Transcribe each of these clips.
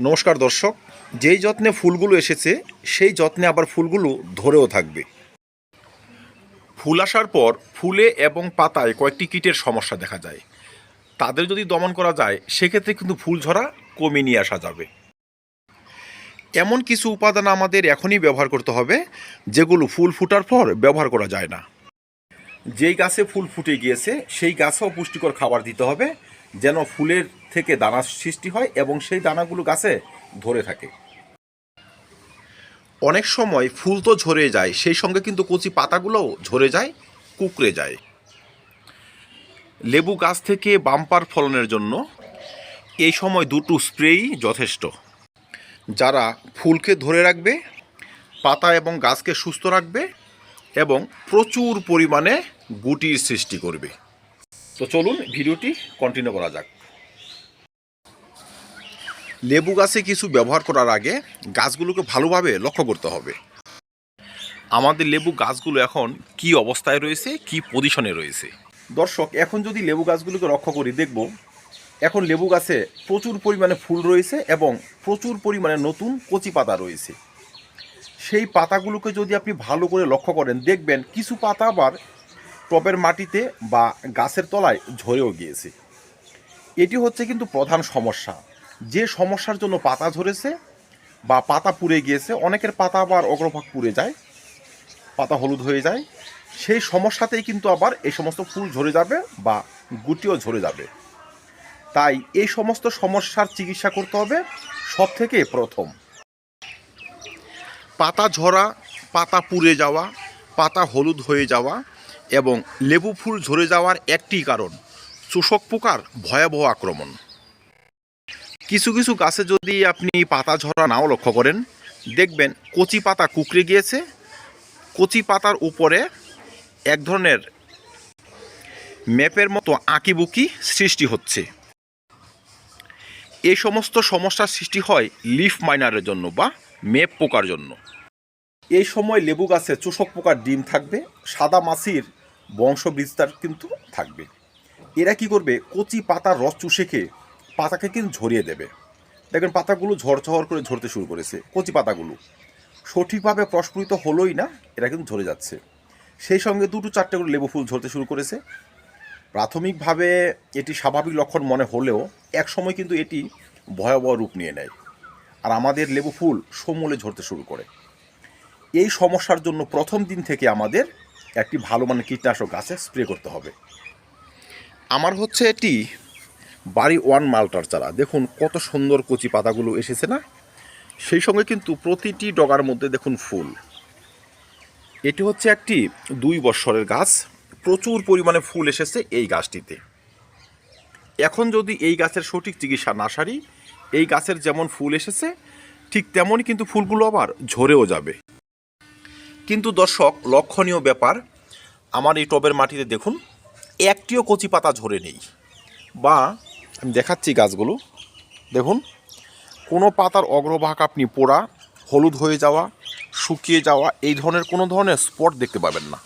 নমস্কার দর্শক, যেই যত্নে ফুলগুলো এসেছে, সেই যত্নে আবার ফুলগুলো ধরেও থাকবে। ফুল আসার পর ফুলে এবং পাতায় কয়েকটি কীটের সমস্যা দেখা যায়। তাদের যদি দমন করা যায়, সেক্ষেত্রে কিন্তু ফুল ঝরা কমিয়ে নিয়ে আসা যাবে। এমন কিছু উপাদান আমাদের এখনই ব্যবহার করতে হবে, যেগুলো ফুল ফুটার পর ব্যবহার করা যায় না। যেই গাছে ফুল ফুটে গিয়েছে, সেই গাছেও পুষ্টিকর খাবার দিতে হবে, যেন ফুলের থেকে দানা সৃষ্টি হয় এবং সেই দানাগুলো গাছে ধরে থাকে। অনেক সময় ফুল তো ঝরে যায় সেই সঙ্গে কিন্তু কচি পাতাগুলোও ঝরে যায় কুকড়ে যায়। লেবু গাছ থেকে বাম্পার ফলনের জন্য এই সময় দুটো স্প্রেই যথেষ্ট। যারা ফুলকে ধরে রাখবে পাতা এবং গাছকে সুস্থ রাখবে এবং প্রচুর পরিমাণে গুটির সৃষ্টি করবে। তো চলুন ভিডিওটি কন্টিনিউ করা যাক। লেবু গাছে কিছু ব্যবহার করার আগে গাছগুলোকে ভালোভাবে লক্ষ্য করতে হবে। আমাদের লেবু গাছগুলো এখন কি অবস্থায় রয়েছে, কি পজিশনে রয়েছে? দর্শক, এখন যদি লেবু গাছগুলোকে লক্ষ্য করি, দেখব এখন লেবু গাছে প্রচুর পরিমাণে ফুল রয়েছে এবং প্রচুর পরিমাণে নতুন কচি পাতা রয়েছে। সেই পাতাগুলোকে যদি আপনি ভালো করে লক্ষ্য করেন, দেখবেন কিছু পাতা আবার টবের মাটিতে বা গাছের তলায় ঝরেও গিয়েছে। এটি হচ্ছে কিন্তু প্রধান সমস্যা। যে সমস্যার জন্য পাতা ঝরেছে বা পাতা পুড়ে গিয়েছে, অনেকের পাতা আবার অগ্রভাগ পুড়ে যায়, পাতা হলুদ হয়ে যায়। সেই সমস্যাতেই কিন্তু আবার এই সমস্ত ফুল ঝরে যাবে বা গুটিও ঝরে যাবে। তাই এই সমস্ত সমস্যার চিকিৎসা করতে হবে সব থেকে প্রথম। পাতা ঝরা, পাতা পুড়ে যাওয়া, পাতা হলুদ হয়ে যাওয়া এবং লেবু ফুল ঝরে যাওয়ার একটি কারণ, চূষক পোকার ভয়াবহ আক্রমণ। কিছু কিছু গাছে যদি আপনি পাতা ঝরা নাও লক্ষ্য করেন, দেখবেন কচি পাতা কুকড়ে গিয়েছে। কচি পাতার উপরে এক ধরনের ম্যাপের মতো আঁকিবুকি সৃষ্টি হচ্ছে। এই সমস্ত সমস্যার সৃষ্টি হয় লিফ মাইনারের জন্য বা মেপ পোকার জন্য। এই সময় লেবু গাছে চোষক পোকার ডিম থাকবে, সাদা মাছির বংশ বিস্তার কিন্তু থাকবে। এরা কি করবে? কচি পাতার রস চুষে খেয়ে পাতাকে কিন্তু ঝরিয়ে দেবে। দেখবেন পাতাগুলো ঝরঝর করে ঝরতে শুরু করেছে, কচি পাতাগুলো। সঠিকভাবে প্রস্ফুটিত হলোই না এরা কিন্তু ঝরে যাচ্ছে। সেই সঙ্গে দুটো চারটে করে লেবু ফুল ঝরতে শুরু করেছে। প্রাথমিকভাবে এটি স্বাভাবিক লক্ষণ মনে হলেও এক সময় কিন্তু এটি ভয়াবহ রূপ নিয়ে নেয়। আর আমাদের লেবু ফুল সমূলে ঝরতে শুরু করে। এই সমস্যার জন্য প্রথম দিন থেকে আমাদের একটি ভালো মানের কীটনাশক গাছে স্প্রে করতে হবে। আমার হচ্ছে এটি বাড়ি ওয়ান মালটার চারা। দেখুন কত সুন্দর কচি পাতাগুলো এসেছে না? সেই সঙ্গে কিন্তু প্রতিটি ডগার মধ্যে দেখুন ফুল। এটি হচ্ছে একটি দুই বৎসরের গাছ। প্রচুর পরিমাণে ফুল এসেছে এই গাছটিতে। এখন যদি এই গাছের সঠিক চিকিৎসা না সারি, এই গাছের যেমন ফুল এসেছে, ঠিক তেমনই কিন্তু ফুলগুলো আবার ঝরেও যাবে। কিন্তু দর্শক, লক্ষণীয় ব্যাপার, আমার এই টবের মাটিতে দেখুন, একটিও কচি পাতা ঝরে নেই। বা আমি দেখাচ্ছি গাছগুলো। দেখুন, কোনো পাতার অগ্রভাগ আপনি পোড়া, হলুদ হয়ে যাওয়া, শুকিয়ে যাওয়া, এই ধরনের কোনো ধরনের স্পট দেখতে পাবেন না।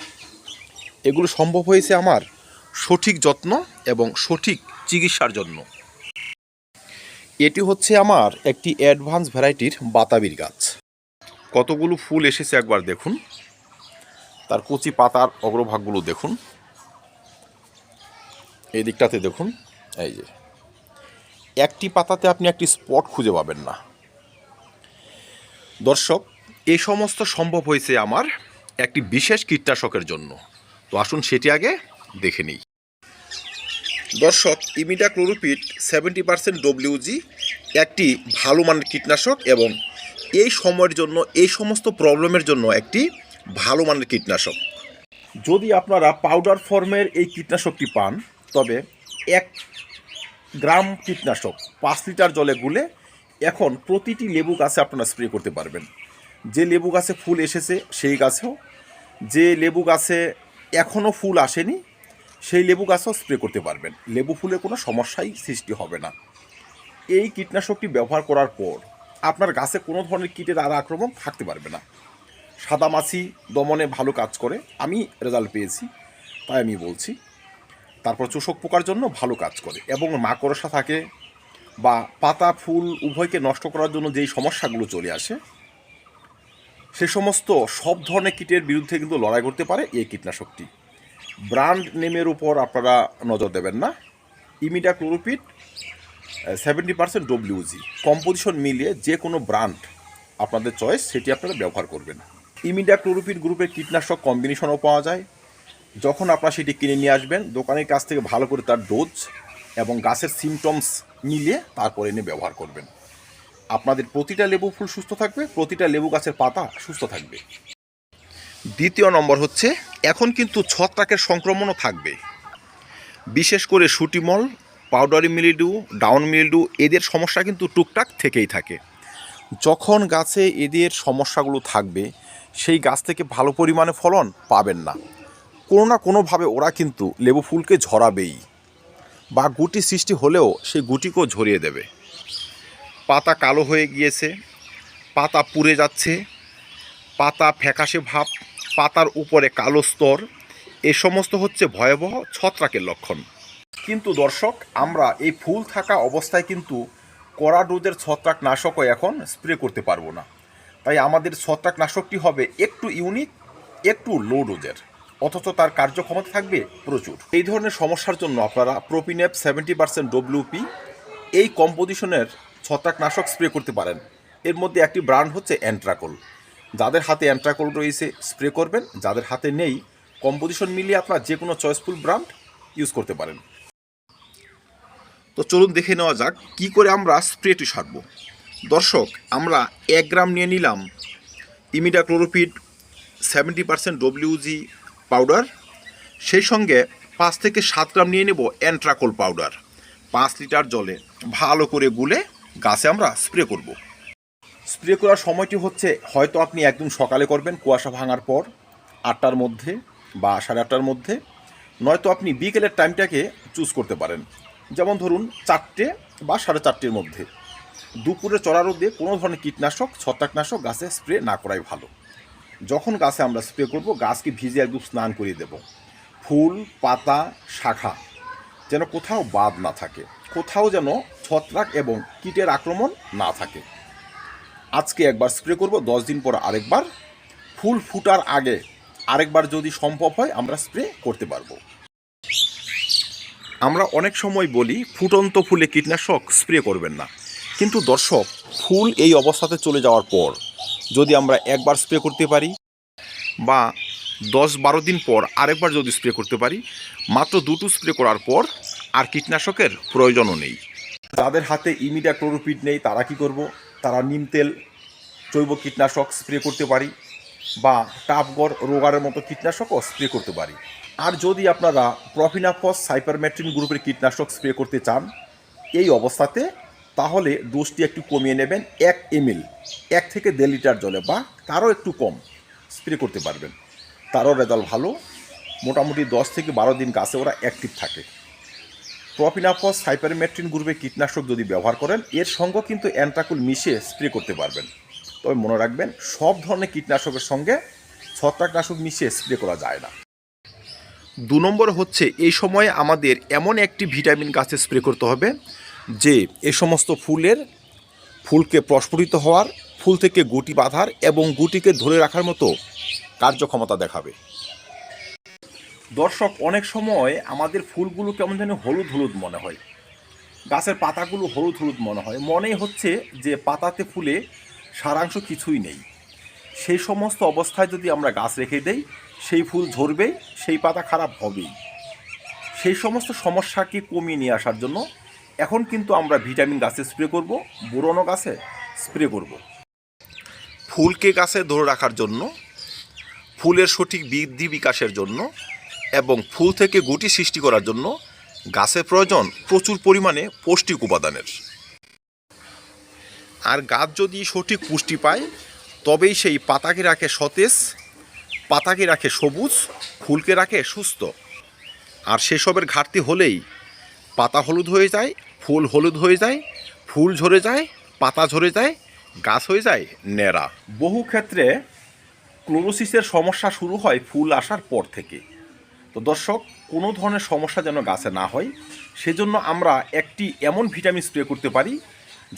এগুলো সম্ভব হয়েছে আমার সঠিক যত্ন এবং সঠিক চিকিৎসার জন্য। এটি হচ্ছে আমার একটি অ্যাডভান্স ভ্যারাইটির বাতাবির গাছ। কতগুলো ফুল এসেছে একবার দেখুন। তার কচি পাতার অগ্রভাগগুলো দেখুন। এই দিকটাতে দেখুন, এই যে। একটি পাতাতে আপনি একটি স্পট খুঁজে পাবেন না। দর্শক এই সমস্ত সম্ভব হয়েছে আমার একটি বিশেষ কীটনাশকের জন্য। তো আসুন সেটি আগে দেখে নিই। দর্শক imidacloprid seventy percent WG একটি ভালো মানের কীটনাশক এবং এই সময়ের জন্য, এই সমস্ত প্রবলেমের জন্য একটি ভালো মানের কীটনাশক। যদি আপনারা পাউডার ফর্মের এই কীটনাশকটি পান, তবে এক গ্রাম কীটনাশক, পাঁচ লিটার জলে গুলে এখন প্রতিটি লেবু গাছে আপনারা স্প্রে করতে পারবেন। যে লেবু গাছে ফুল এসেছে, সেই গাছেও। যে লেবু গাছে এখনও ফুল আসেনি, সেই লেবু গাছেও স্প্রে করতে পারবেন। লেবু ফুলে কোনো সমস্যাই সৃষ্টি হবে না। এই কীটনাশকটি ব্যবহার করার পর আপনার গাছে কোনো ধরনের কীটের আর আক্রমণ থাকতে পারবে না। সাদামাছি দমনে ভালো কাজ করে। আমি রেজাল্ট পেয়েছি, তাই আমি বলছি। তারপর চোষক পোকার জন্য ভালো কাজ করে এবং মাকড়সা থাকে বা পাতা, ফুল উভয়কে নষ্ট করার জন্য যেই সমস্যাগুলো চলে আসে, সে সমস্ত সব ধরনের কীটের বিরুদ্ধে কিন্তু লড়াই করতে পারে এই কীটনাশকটি। ব্র্যান্ড নেমের উপর আপনারা নজর দেবেন না। Imidacloprid seventy percent WG composition মিলিয়ে যে কোনো ব্র্যান্ড আপনাদের চয়েস সেটি আপনারা ব্যবহার করবেন। ইমিডা ক্লোরোপিড গ্রুপের কীটনাশক কম্বিনেশনও পাওয়া যায়। যখন আপনারা সেটি কিনে নিয়ে আসবেন, দোকানের কাছ থেকে ভালো করে তার ডোজ এবং গাছের সিমটমস মিলিয়ে তারপরে এনে ব্যবহার করবেন। আপনাদের প্রতিটা লেবু ফুল সুস্থ থাকবে, প্রতিটা লেবু গাছের পাতা সুস্থ থাকবে। দ্বিতীয় নম্বর হচ্ছে, এখন কিন্তু ছত্রাকের সংক্রমণও থাকবে। বিশেষ করে সুটিমল, পাউডারি মিলিডু, ডাউন মিলিডু, এদের সমস্যা কিন্তু টুকটাক থেকেই থাকে। যখন গাছে এদের সমস্যাগুলো থাকবে, সেই গাছ থেকে ভালো পরিমাণে ফলন পাবেন না। কোনো না কোনোভাবে ওরা কিন্তু লেবু ফুলকে ঝরাবেই বা গুটি সৃষ্টি হলেও সেই গুটিকেও ঝরিয়ে দেবে। পাতা কালো হয়ে গিয়েছে, পাতা পুড়ে যাচ্ছে, পাতা ফ্যাকাশে ভাব, পাতার উপরে কালো স্তর, এ সমস্ত হচ্ছে ভয়াবহ ছত্রাকের লক্ষণ। কিন্তু দর্শক, আমরা এই ফুল থাকা অবস্থায় কিন্তু কড়া ডোজের ছত্রাকনাশকও এখন স্প্রে করতে পারব না। তাই আমাদের ছত্রাকনাশকটি হবে একটু ইউনিক, একটু লো ডোজের অথচ তার কার্যক্ষমতা থাকবে প্রচুর। এই ধরনের সমস্যার জন্য আপনারা প্রোপিনেপ সেভেন্টি পার্সেন্ট ডব্লিউপি এই কম্পোজিশনের ছত্রাকনাশক স্প্রে করতে পারেন। এর মধ্যে একটি ব্র্যান্ড হচ্ছে অ্যান্ট্রাকোল। যাদের হাতে অ্যান্ট্রাকোল রয়েছে, স্প্রে করবেন। যাদের হাতে নেই, কম্পোজিশন মিলিয়ে আপনারা যে কোনো চয়েসফুল ব্র্যান্ড ইউজ করতে পারেন। তো চলুন দেখে নেওয়া যাক, কি করে আমরা স্প্রেটি সারব। দর্শক, আমরা এক গ্রাম নিয়ে নিলাম imidacloprid seventy percent WG powder সেই সঙ্গে পাঁচ থেকে সাত গ্রাম নিয়ে নেব অ্যান্ট্রাকোল পাউডার পাঁচ লিটার জলে ভালো করে গুলে গাছে আমরা স্প্রে করব। স্প্রে করার সময়টি হচ্ছে, হয়তো আপনি একদম সকালে করবেন, কুয়াশা ভাঙার পর আটটার মধ্যে বা সাড়ে আটটার মধ্যে। নয়তো আপনি বিকেলের টাইমটাকে চুজ করতে পারেন। যেমন ধরুন, চারটে বা সাড়ে চারটের মধ্যে। দুপুরে চড়া রোদে কোনো ধরনের কীটনাশক, ছত্রাকনাশক গাছে স্প্রে না করাই ভালো। যখন গাছে আমরা স্প্রে করব, গাছকে ভিজে একদম স্নান করিয়ে দেব। ফুল, পাতা, শাখা যেন কোথাও বাদ না থাকে, কোথাও যেন ছত্রাক এবং কীটের আক্রমণ না থাকে। আজকে একবার স্প্রে করব, দশ দিন পর আরেকবার। ফুল ফুটার আগে আরেকবার যদি সম্ভব হয়, আমরা স্প্রে করতে পারব। আমরা অনেক সময় বলি, ফুটন্ত ফুলে কীটনাশক স্প্রে করবেন না। কিন্তু দর্শক, ফুল এই অবস্থাতে চলে যাওয়ার পর যদি আমরা একবার স্প্রে করতে পারি বা দশ বারো দিন পর আরেকবার যদি স্প্রে করতে পারি, মাত্র দুটো স্প্রে করার পর আর কীটনাশকের প্রয়োজনও নেই। যাদের হাতে ইমিডা ক্লোরোপিড নেই, তারা কি করব? তারা নিম তেল, জৈব কীটনাশক স্প্রে করতে পারি বা টাপগড় রোগারের মতো কীটনাশকও স্প্রে করতে পারি। আর যদি আপনারা প্রফিনাফস সাইপারমেট্রিন গ্রুপের কীটনাশক স্প্রে করতে চান, এই অবস্থাতে তাহলে ডোজটি একটু কমিয়ে নেবেন এক এমএল এক থেকে দেড় লিটার জলে বা তারও একটু কম স্প্রে করতে পারবেন। তারও রেজাল্ট ভালো। মোটামুটি দশ থেকে বারো দিন গাছে ওরা অ্যাক্টিভ থাকে। প্রপিনাফস সাইপারমেট্রিন গ্রুপে কীটনাশক যদি ব্যবহার করেন, এর সঙ্গে কিন্তু অ্যান্ট্রাকুল মিশিয়ে স্প্রে করতে পারবেন। তবে মনে রাখবেন, সব ধরনের কীটনাশকের সঙ্গে ছত্রাকনাশক মিশিয়ে স্প্রে করা যায় না। দু নম্বর হচ্ছে, এই সময়ে আমাদের এমন একটি ভিটামিন গাছে স্প্রে করতে হবে যে এ সমস্ত ফুলের ফুলকে প্রস্ফুটিত হওয়ার, ফুল থেকে গুটি বাঁধার এবং গুটিকে ধরে রাখার মতো কার্যক্ষমতা দেখাবে। দর্শক, অনেক সময় আমাদের ফুলগুলো কেমন যেন হলুদ হলুদ মনে হয়। গাছের পাতাগুলো হলুদ হলুদ মনে হয়। মনে হচ্ছে যে পাতাতে ফুলে সারাংশ কিছুই নেই। সেই সমস্ত অবস্থায় যদি আমরা গাছ রেখে দেই, সেই ফুল ঝরবে, সেই পাতা খারাপ হবেই। সেই সমস্ত সমস্যাকে কমিয়ে নিয়ে আসার জন্য এখন কিন্তু আমরা ভিটামিন গাছে স্প্রে করব বোরনো গাছে স্প্রে করব। ফুলকে গাছে ধরে রাখার জন্য, ফুলের সঠিক বৃদ্ধি বিকাশের জন্য এবং ফুল থেকে গুটি সৃষ্টি করার জন্য গাছের প্রয়োজন প্রচুর পরিমাণে পৌষ্টিক উপাদানের। আর গাছ যদি সঠিক পুষ্টি পায়, তবেই সেই পাতাকে রাখে সতেজ, পাতাকে রাখে সবুজ, ফুলকে রাখে সুস্থ। আর সেসবের ঘাটতি হলেই পাতা হলুদ হয়ে যায় ফুল হলুদ হয়ে যায়, ফুল ঝরে যায়, পাতা ঝরে যায়, গাছ হয়ে যায়, ন্যাড়া। বহু ক্ষেত্রে ক্লোরোসিসের সমস্যা শুরু হয় ফুল আসার পর থেকে। তো দর্শক, কোনো ধরনের সমস্যা যেন গাছে না হয়, সেজন্য আমরা একটি এমন ভিটামিন স্প্রে করতে পারি,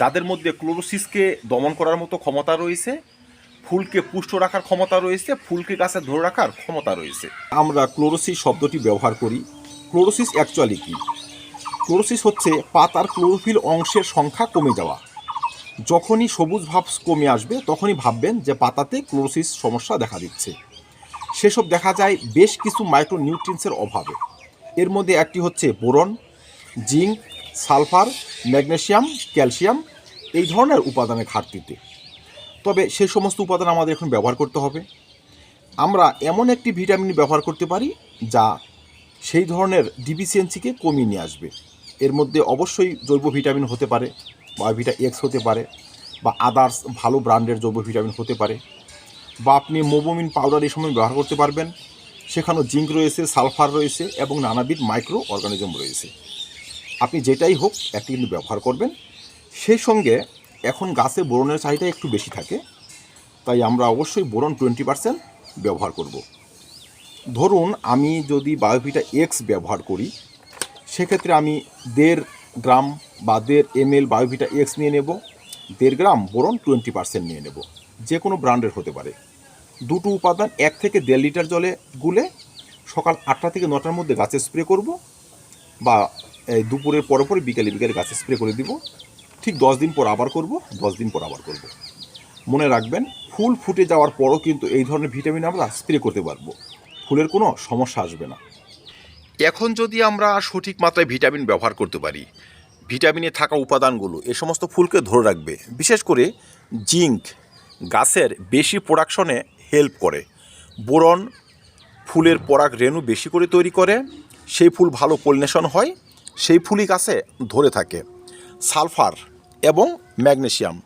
যাদের মধ্যে ক্লোরোসিসকে দমন করার মতো ক্ষমতা রয়েছে, ফুলকে পুষ্ট রাখার ক্ষমতা রয়েছে, ফুলকে গাছে ধরে রাখার ক্ষমতা রয়েছে। আমরা ক্লোরোসিস শব্দটি ব্যবহার করি। ক্লোরোসিস অ্যাকচুয়ালি কি? ক্লোরোসিস হচ্ছে পাতার ক্লোরোফিল অংশের সংখ্যা কমে যাওয়া। যখনই সবুজ ভাব কমে আসবে, তখনই ভাববেন যে পাতাতে ক্লোরোসিস সমস্যা দেখা দিচ্ছে। সেসব দেখা যায় বেশ কিছু মাইক্রোনিউট্রিয়েন্টসের অভাবে। এর মধ্যে একটি হচ্ছে boron, zinc, sulphur magnesium calcium এই ধরনের উপাদানের ঘাটতিতে। তবে সেই সমস্ত উপাদান আমাদের এখন ব্যবহার করতে হবে। আমরা এমন একটি ভিটামিন ব্যবহার করতে পারি যা সেই ধরনের ডিফিসিয়েন্সিকে কমিয়ে নিয়ে আসবে। এর মধ্যে অবশ্যই জৈব ভিটামিন হতে পারে বায়োভিটা এক্স হতে পারে, বা আদার্স ভালো ব্র্যান্ডের জৈব ভিটামিন হতে পারে। বা আপনি মোবোমিন পাউডার এই সময় ব্যবহার করতে পারবেন। সেখানেও জিঙ্ক রয়েছে, সালফার রয়েছে, এবং নানাবিধ মাইক্রো অর্গানিজম রয়েছে। আপনি যেটাই হোক একটি কিন্তু ব্যবহার করবেন। সেই সঙ্গে এখন গাছে বোরনের চাহিদা একটু বেশি থাকে, তাই আমরা অবশ্যই বোরন টোয়েন্টি পার্সেন্ট ব্যবহার করব। ধরুন, আমি যদি বায়োভিটা এক্স ব্যবহার করি সেক্ষেত্রে আমি দেড় গ্রাম বা দেড় এম এল বায়োভিটা এক্স নিয়ে নেব, দেড় গ্রাম বোরন টোয়েন্টি পার্সেন্ট নিয়ে নেব। যে কোনো ব্র্যান্ডের হতে পারে। দুটো উপাদান এক থেকে দেড় লিটার জলে গুলে সকাল আটটা থেকে নটার মধ্যে গাছে স্প্রে করব বা দুপুরের পরে পরে বিকেলে বিকেলে গাছে স্প্রে করে দিব। ঠিক দশ দিন পর আবার করব, দশ দিন পর আবার করব। মনে রাখবেন, ফুল ফুটে যাওয়ার পরও কিন্তু এই ধরনের ভিটামিন আমরা স্প্রে করতে পারব। ফুলের কোনো সমস্যা আসবে না। এখন যদি আমরা সঠিক মাত্রায় ভিটামিন ব্যবহার করতে পারি, ভিটামিনে থাকা উপাদানগুলো এ সমস্ত ফুলকে ধরে রাখবে, বিশেষ করে জিঙ্ক, গাছের বেশি প্রোডাকশনে হেল্প করে। বোরন ফুলের পরাগ রেণু বেশি করে তৈরি করে, সেই ফুল ভালো পলিনেশন হয়, সেই ফুলই গাছে ধরে থাকে। সালফার এবং ম্যাগনেশিয়াম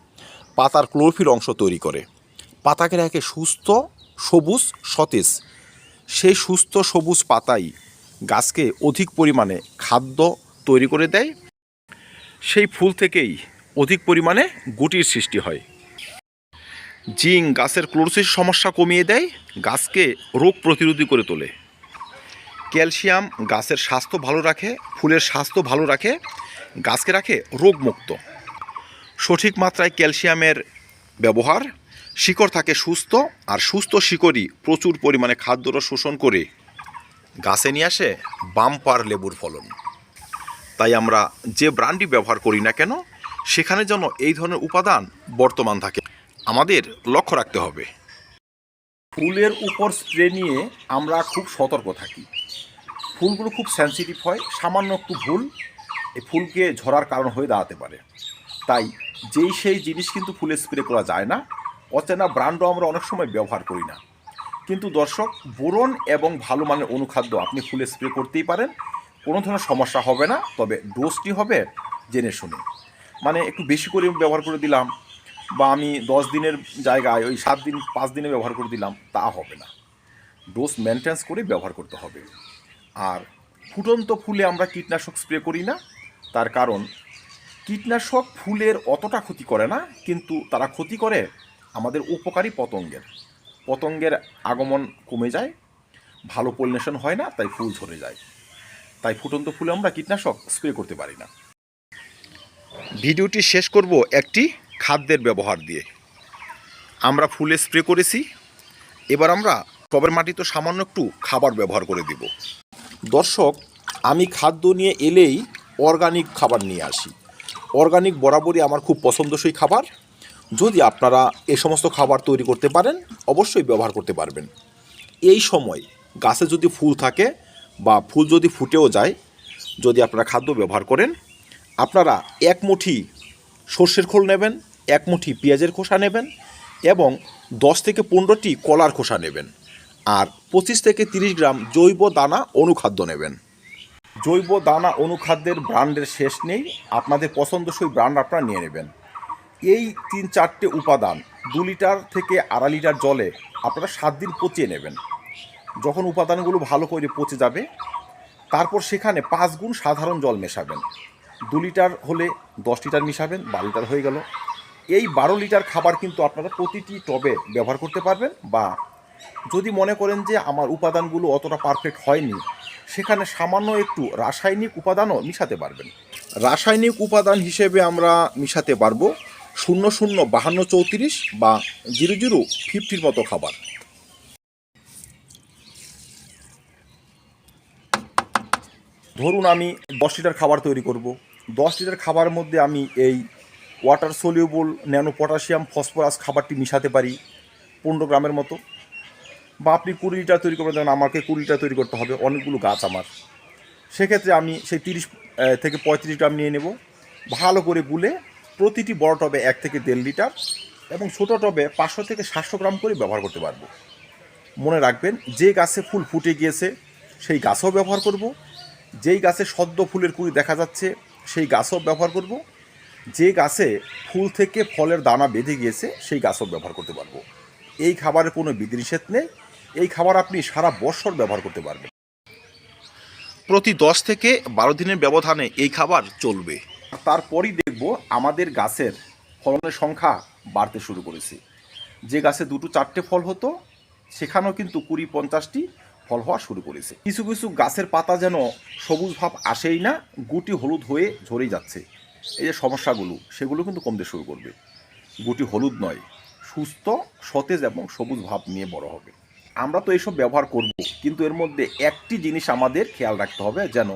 পাতার ক্লোরোফিল অংশ তৈরি করে। পাতাকে রাখে সুস্থ, সবুজ, সতেজ। সেই সুস্থ, সবুজ পাতাই গাছকে অধিক পরিমাণে খাদ্য তৈরি করে দেয়। সেই ফুল থেকেই অধিক পরিমাণে গুটির সৃষ্টি হয়। জিং গাছের ক্লোরোসিস সমস্যা কমিয়ে দেয়, গাছকে রোগ প্রতিরোধী করে তোলে। ক্যালসিয়াম গাছের স্বাস্থ্য ভালো রাখে, ফুলের স্বাস্থ্য ভালো রাখে, গাছকে রাখে রোগমুক্ত। সঠিক মাত্রায় ক্যালসিয়ামের ব্যবহার, শিকড় থাকে সুস্থ, আর সুস্থ শিকড়ই প্রচুর পরিমাণে খাদ্যরস শোষণ করে গাছে নিয়ে আসে বাম্পার লেবুর ফলন। তাই আমরা যে ব্র্যান্ডই ব্যবহার করি না কেন, সেখানে যেন এই ধরনের উপাদান বর্তমান থাকে। আমাদের লক্ষ্য রাখতে হবে। ফুলের উপর স্প্রে নিয়ে আমরা খুব সতর্ক থাকি। ফুলগুলো খুব সেন্সিটিভ হয়, সামান্য একটু ভুল এই ফুলকে ঝরার কারণ হয়ে দাঁড়াতে পারে। তাই যেই সেই জিনিস কিন্তু ফুলে স্প্রে করা যায় না, অচেনা ব্র্যান্ডও আমরা অনেক সময় ব্যবহার করি না। কিন্তু দর্শক, বোরন এবং ভালো মানের অনুখাদ্য আপনি ফুলে স্প্রে করতেই পারেন। কোনো ধরনের সমস্যা হবে না, তবে ডোজটি হবে জেনে শুনে। মানে একটু বেশি করে ব্যবহার করে দিলাম বা আমি দশ দিনের জায়গায় ওই সাত দিন, পাঁচ দিনে ব্যবহার করে দিলাম, তা হবে না। ডোজ মেনটেন্স করে ব্যবহার করতে হবে। আর ফুটন্ত ফুলে আমরা কীটনাশক স্প্রে করি না, তার কারণ কীটনাশক ফুলের অতটা ক্ষতি করে না, কিন্তু তারা ক্ষতি করে আমাদের উপকারী পতঙ্গের। পতঙ্গের আগমন কমে যায়, ভালো পলিনেশন হয় না, তাই ফুল ঝরে যায়। তাই ফুটন্ত ফুলে আমরা কীটনাশক স্প্রে করতে পারি না। ভিডিওটি শেষ করব একটি খাদ্যের ব্যবহার দিয়ে। আমরা ফুলে স্প্রে করেছি, এবার আমরা টবের মাটিতে সামান্য একটু খাবার ব্যবহার করে দিব। দর্শক, আমি খাদ্য নিয়ে এলেই অর্গানিক খাবার নিয়ে আসি। অর্গানিক বরাবরই আমার খুব পছন্দসই খাবার। যদি আপনারা এ সমস্ত খাবার তৈরি করতে পারেন, অবশ্যই ব্যবহার করতে পারবেন। এই সময় গাছে যদি ফুল থাকে বা ফুল যদি ফুটেও যায়, যদি আপনারা খাদ্য ব্যবহার করেন, আপনারা এক মুঠি সর্ষের খোল নেবেন, এক মুঠি পেঁয়াজের খোসা নেবেন এবং দশ থেকে পনেরোটি কলার খোসা নেবেন আর পঁচিশ থেকে তিরিশ গ্রাম জৈব দানা অনুখাদ্য নেবেন। জৈব দানা অনুখাদ্যের ব্র্যান্ডের শেষ নেই, আপনাদের পছন্দসই ব্র্যান্ড আপনারা নিয়ে নেবেন। এই তিন চারটে উপাদান দু লিটার থেকে আড়াই লিটার জলে আপনারা সাত দিন পচিয়ে নেবেন। যখন উপাদানগুলো ভালো করে পচে যাবে, তারপর সেখানে পাঁচ গুণ সাধারণ জল মেশাবেন। দু লিটার হলে দশ লিটার মিশাবেন, বারো লিটার হয়ে গেল। এই বারো লিটার খাবার কিন্তু আপনারা প্রতিটি টবে ব্যবহার করতে পারবেন বা যদি মনে করেন যে আমার উপাদানগুলো অতটা পারফেক্ট হয়নি, সেখানে সামান্য একটু রাসায়নিক উপাদানও মিশাতে পারবেন। রাসায়নিক উপাদান হিসেবে আমরা মিশাতে পারব শূন্য শূন্য বাহান্ন চৌত্রিশ বা জিরো জিরো ফিফটির মতো খাবার। ধরুন আমি দশ লিটার খাবার তৈরি করব। দশ লিটার খাবারের মধ্যে আমি এই water soluble nano potassium phosphorus খাবারটি মিশাতে পারি পনেরো গ্রামের মতো। বা আপনি কুড়ি লিটার তৈরি করবেন যেমন আমাকে কুড়ি লিটার তৈরি করতে হবে, অনেকগুলো গাছ আমার। সেক্ষেত্রে আমি সেই তিরিশ থেকে পঁয়ত্রিশ গ্রাম নিয়ে নেব। ভালো করে গুলে প্রতিটি বড় টবে এক থেকে দেড় লিটার এবং ছোটো টবে পাঁচশো থেকে সাতশো গ্রাম করে ব্যবহার করতে পারব। মনে রাখবেন, যে গাছে ফুল ফুটে গিয়েছে, সেই গাছও ব্যবহার করব। যেই গাছে সদ্য ফুলের কুড়ি দেখা যাচ্ছে, সেই গাছও ব্যবহার করব। যে গাছে ফুল থেকে ফলের দানা বেঁধে গিয়েছে, সেই গাছও ব্যবহার করতে পারব। এই খাবারের কোনো বিধিনিষেধ নেই। এই খাবার আপনি সারা বছর ব্যবহার করতে পারবেন। প্রতি দশ থেকে বারো দিনের ব্যবধানে এই খাবার চলবে। তারপরই দেখব আমাদের গাছের ফলনের সংখ্যা বাড়তে শুরু করেছে। যে গাছে দুটো চারটে ফল হতো, সেখানেও কিন্তু কুড়ি পঞ্চাশটি ফল হওয়া শুরু করেছে। কিছু কিছু গাছের পাতা যেন সবুজ ভাব আসেই না, গুটি হলুদ হয়ে ঝরেই যাচ্ছে। এই যে সমস্যাগুলো, সেগুলো কিন্তু কমতে শুরু করবে। গুটি হলুদ নয়, সুস্থ, সতেজ এবং সবুজ ভাব নিয়ে বড় হবে। আমরা তো এইসব ব্যবহার করব, কিন্তু এর মধ্যে একটি জিনিস আমাদের খেয়াল রাখতে হবে যেন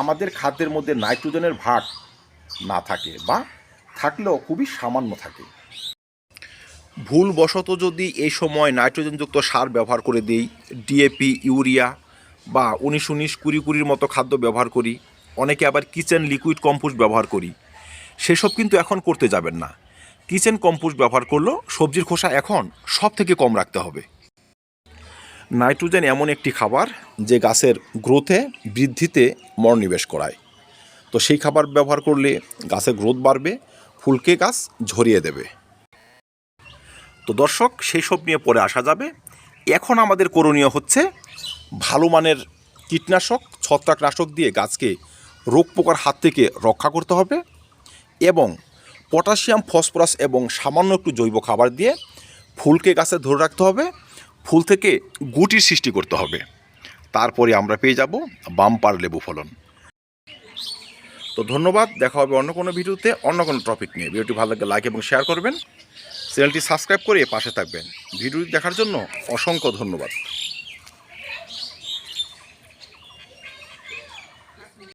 আমাদের খাদ্যের মধ্যে নাইট্রোজেনের ভাগ না থাকে বা থাকলেও খুবই সামান্য থাকে। ভুলবশত যদি এই সময় নাইট্রোজেনযুক্ত সার ব্যবহার করে দিই ডিএপি ইউরিয়া বা উনিশ উনিশ কুড়ি কুড়ির মতো খাদ্য ব্যবহার করি, অনেকে আবার কিচেন লিকুইড কম্পোস্ট ব্যবহার করি, সেসব কিন্তু এখন করতে যাবেন না। কিচেন কম্পোস্ট ব্যবহার করলেও সবজির খোসা এখন সব থেকে কম রাখতে হবে। নাইট্রোজেন এমন একটি খাবার যে গাছের গ্রোথে বৃদ্ধিতে মনোনিবেশ করায়। তো সেই খাবার ব্যবহার করলে গাছের গ্রোথ বাড়বে, ফুলকে গাছ ঝরিয়ে দেবে। তো দর্শক, সেই সব নিয়ে পরে আসা যাবে। এখন আমাদের করণীয় হচ্ছে ভালো মানের কীটনাশক, ছত্রাকনাশক দিয়ে গাছকে রোগ পোকার হাত থেকে রক্ষা করতে হবে এবং পটাশিয়াম, ফসফরাস এবং সামান্য একটু জৈব খাবার দিয়ে ফুলকে গাছে ধরে রাখতে হবে। ফুল থেকে গুটির সৃষ্টি করতে হবে। তারপরে আমরা পেয়ে যাব বাম্পার লেবু ফলন। তো ধন্যবাদ, দেখা হবে অন্য কোনো ভিডিওতে, অন্য কোনো টপিক নিয়ে। ভিডিওটি ভালো লাগলে লাইক এবং শেয়ার করবেন। চ্যানেলটি সাবস্ক্রাইব করে পাশে থাকবেন। ভিডিওটি দেখার জন্য অসংখ্য ধন্যবাদ।